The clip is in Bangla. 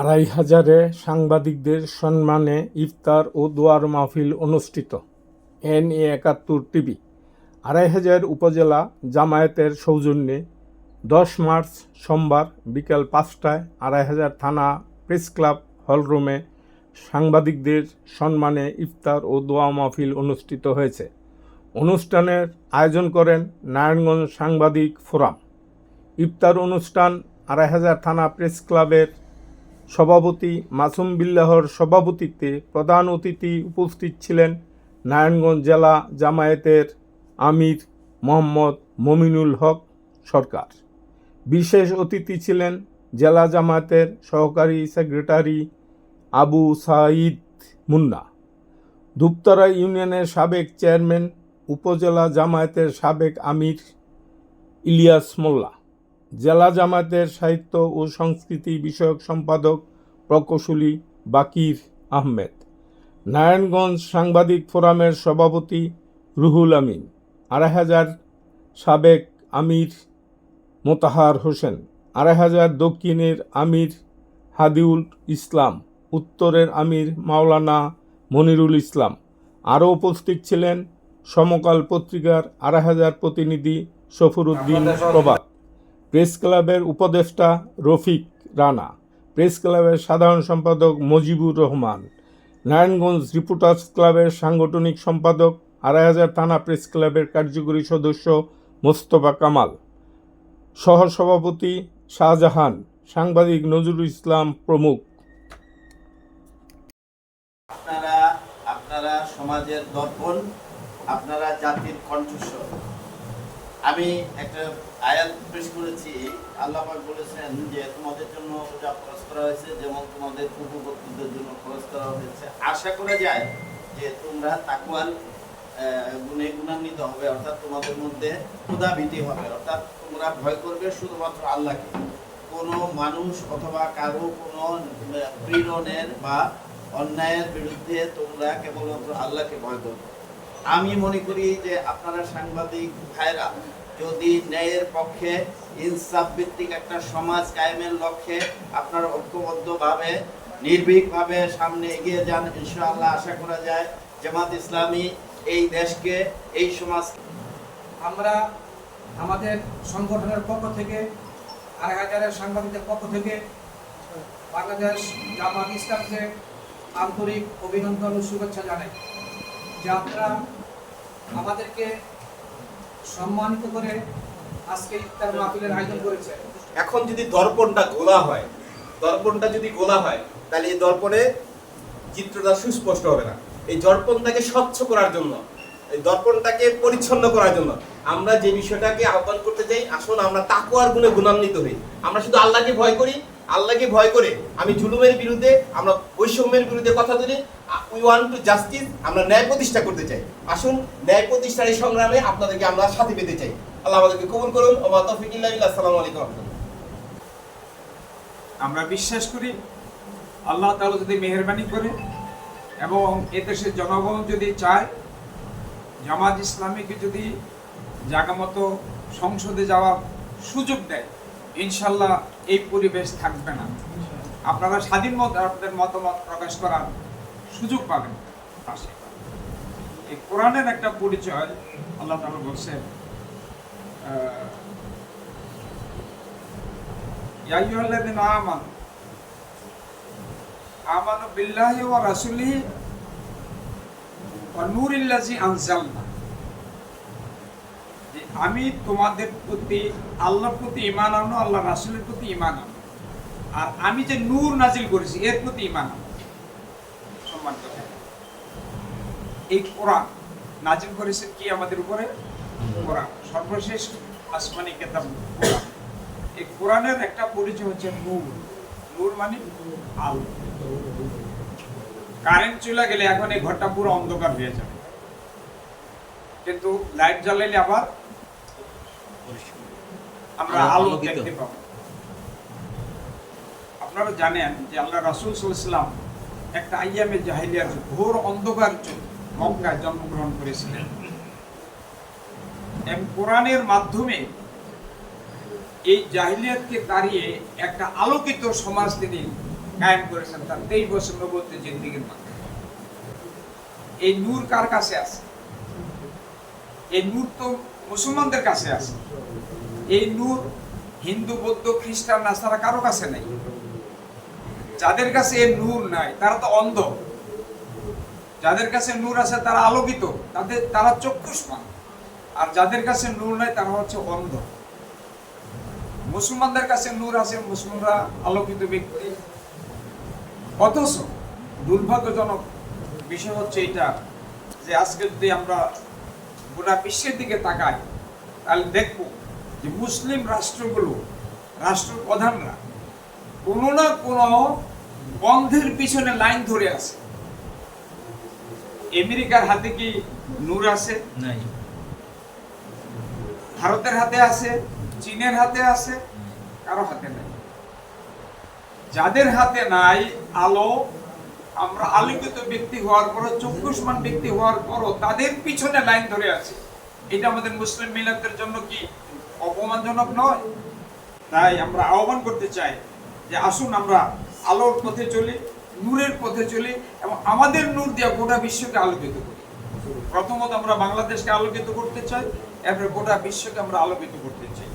আড়াই হাজারে সাংবাদিকদের সম্মানে ইফতার ও দোয়ার মাহফিল অনুষ্ঠিত। এন এ একাত্তর টিভি। আড়াই হাজার উপজেলা জামায়াতের সৌজন্যে দশ মার্চ সোমবার বিকাল পাঁচটায় আড়াই হাজার থানা প্রেস ক্লাব হলরুমে সাংবাদিকদের সম্মানে ইফতার ও দোয়া মাহফিল অনুষ্ঠিত হয়েছে। অনুষ্ঠানের আয়োজন করেন নারায়ণগঞ্জ সাংবাদিক ফোরাম। ইফতার অনুষ্ঠান আড়াই হাজার থানা প্রেস ক্লাবের সভাপতি মাসুম বিল্লাহর সভাপতিত্বে প্রধান অতিথি উপস্থিত ছিলেন নারায়ণগঞ্জ জেলা জামায়াতের আমির মোহাম্মদ মমিনুল হক সরকার। বিশেষ অতিথি ছিলেন জেলা জামায়াতের সহকারী সেক্রেটারি আবু সাঈদ মুন্না। ধূপতরা ইউনিয়নের সাবেক চেয়ারম্যান, উপজেলা জামায়াতের সাবেক আমির ইলিয়াস মোল্লা। জেলা জামায়াতের সাহিত্য ও সংস্কৃতি বিষয়ক সম্পাদক প্রকৌশলী বাকির আহমেদ নারায়ণগঞ্জ সাংবাদিক ফোরামের সভাপতি রুহুল আমিন আড়াই হাজার সাবেক আমির মোতাহার হোসেন আড়াই হাজার দক্ষিণের আমির হাদিউল ইসলাম উত্তরের আমির মাওলানা মনিরুল ইসলাম। আরও উপস্থিত ছিলেন সমকাল পত্রিকার আড়াই হাজার প্রতিনিধি সফরুদ্দিন প্রভাত। প্রেস ক্লাবের উপদেষ্টা রফিক রানা, প্রেস ক্লাবের সাধারণ সম্পাদক মজিবুর রহমান, নারায়ণগঞ্জ রিপোর্টার্স ক্লাবের সাংগঠনিক সম্পাদক, আড়াই হাজার থানা প্রেস ক্লাবের কার্যকরী সদস্য মোস্তফা কামাল, সহসভাপতি শাহজাহান, সাংবাদিক নজরুল ইসলাম প্রমুখ। আপনারা আপনারা সমাজের দর্পণ, আপনারা জাতির কণ্ঠস্বর। আমি একটা আয়াত পেশ করেছি আল্লাহ বলেছেন যে তোমাদের জন্য যা খরচ করা হয়েছে যেমন তোমাদের পূর্ববর্তীদের জন্য খরচ করা হয়েছে আশা করা যায় যে তোমরা তাকওয়াল আহ, গুণে গুণান্বিত হবে অর্থাৎ তোমাদের মধ্যে ক্ষুধা ভীতি হবে অর্থাৎ তোমরা ভয় করবে শুধুমাত্র আল্লাহকে। কোনো মানুষ অথবা কারও কোনো পীড়নের বা অন্যায়ের বিরুদ্ধে তোমরা কেবলমাত্র আল্লাহকে ভয় করবে। আমি মনে করি যে আপনারা সাংবাদিক ভাইরা, যদি ন্যায়ের পক্ষে ইনসাফ ভিত্তিক একটা সমাজ কায়েমের লক্ষ্যে আপনারা ঐক্যবদ্ধভাবে, নির্ভীকভাবে সামনে এগিয়ে যান, ইনশাআল্লাহ আশা করা যায় জামাত ইসলামী এই দেশকে, এই সমাজ আমরা আমাদের সংগঠনের পক্ষ থেকে আড়াই হাজারের সাংবাদিকদের পক্ষ থেকে বাংলাদেশ জামাত ইসলামকে আন্তরিক অভিনন্দন ও শুভেচ্ছা জানাই। যে আপনারা আমাদেরকে সম্মানিত করে আজকে ইফতার মাহফিলের আয়োজন করেছেন এখন যদি দর্পণটা গোলা হয়, দর্পণটা যদি গোলা হয়, তাহলে এই দর্পণে চিত্রটা সুস্পষ্ট হবে না। এই দর্পণটাকে স্বচ্ছ করার জন্য, এই দর্পণটাকে পরিচ্ছন্ন করার জন্য আমরা যে বিষয়টাকে আহ্বান করতে চাই, আসুন আমরা তাকুয়ার গুণে গুণান্বিত হই। আমরা শুধু আল্লাহকে ভয় করি, আল্লাহকে ভয় করে আমি জুলুমের বিরুদ্ধে, আমরা বৈষম্যের বিরুদ্ধে কথা বলি উই ওয়ান্ট টু জাস্টিস আমরা ন্যায় প্রতিষ্ঠা করতে চাই। আসুন, ন্যায় প্রতিষ্ঠার এই সংগ্রামে আপনাদেরকে আমরা সাথে পেতে চাই। আল্লাহ আমাদেরকে কবুল করুন ওমা তৌফিকুল্লাহ আসসালামু আলাইকুম আমরা বিশ্বাস করি, আল্লাহ তাআলা যদি মেহরবানি করে এবং এ দেশের জনগণ যদি চায়, জামাত ইসলামীকে যদি জায়গা মতো সংসদে যাওয়ার সুযোগ দেয় ইনশাল্লাহ এই পরিবেশ থাকবে না। আপনারা স্বাধীন মত, আপনাদের মতামত প্রকাশ করার সুযোগ পাবেন এই কোরআনের একটা পরিচয় আল্লাহ তাআলা বলছেন আমি তোমাদের প্রতি, আল্লাহর প্রতি ঈমান আনো আল্লাহ রাসূলের প্রতি ঈমান আনো আর আমি যে নূর নাজিল করেছি, এর প্রতি ঈমান আনো সম্মান করে। এই কোরআন নাজিল করেছে কি আমাদের উপরে? কোরআন। সর্বশেষ আসমানি কিতাব কোরআন। এই কোরআনের একটা পরিচয় হচ্ছে নূর। নূর মানে আলো। কারেন্ট চলে গেলে এখন এই ঘরটা পুরো অন্ধকার হয়ে যাবে। কিন্তু লাইট জ্বালাইলে আবার আমরা আলো দেখতে পাবো। আপনারা জানেন যে আল্লাহ রাসুল সাল্লাল্লাহু একটা আইয়ামে জাহিলিয়ার ঘোর অন্ধকার মক্কায় জন্মগ্রহণ করেছিলেন। এবং কোরআনের মাধ্যমে এই জাহিলিয়াতকে তাড়িয়ে একটা আলোকিত সমাজ তিনি কায়েম করেছেন তার তেইশ বছর নবতী জিন্দিগির মধ্যে। এই নূর কার কাছে আছে? এই নূর তো মুসলমানদের কাছে আছে। এই নূর হিন্দু, বৌদ্ধ, খ্রিস্টান, নাসারা কারও কাছে নেই। যাদের কাছে এই নূর নাই, তারা তো অন্ধ। যাদের কাছে নূর আছে, তারা আলোকিত। তাদের, তারা চক্ষুষ্মান। আর যাদের কাছে নূর নাই, তারা হচ্ছে অন্ধ। মুসলমানদের কাছে নূর আছে, মুসলমানরা আলোকিত ব্যক্তি। অথচ দুর্ভাগ্যজনক বিষয় হচ্ছে এটা যে আজকে যদি আমরা গোটা বিশ্বের দিকে তাকাই, তাহলে দেখব যে মুসলিম রাষ্ট্রগুলো, রাষ্ট্রপ্রধানরা কোনো না কোনো বন্ধের পিছনে লাইন ধরে আছে। আমেরিকার হাতে কি নূর আছে? নাই। ভারতের হাতে আছে? চীনের হাতে আছে? কারও হাতে নাই। যাদের হাতে নাই আলো আমরা আলোকিত ব্যক্তি হওয়ার পরও চক্ষুষ্মান ব্যক্তি হওয়ার পরও তাদের পিছনে লাইন ধরে আছে। এটা আমাদের মুসলিম মিলাদের জন্য কি অপমানজনক নয়? তাই আমরা আহ্বান করতে চাই যে আসুন আমরা আলোর পথে চলি, নূরের পথে চলি এবং আমাদের নূর দিয়ে গোটা বিশ্বকে আলোকিত করি। প্রথমত আমরা বাংলাদেশকে আলোকিত করতে চাই, এরপরে গোটা বিশ্বকে আমরা আলোকিত করতে চাই।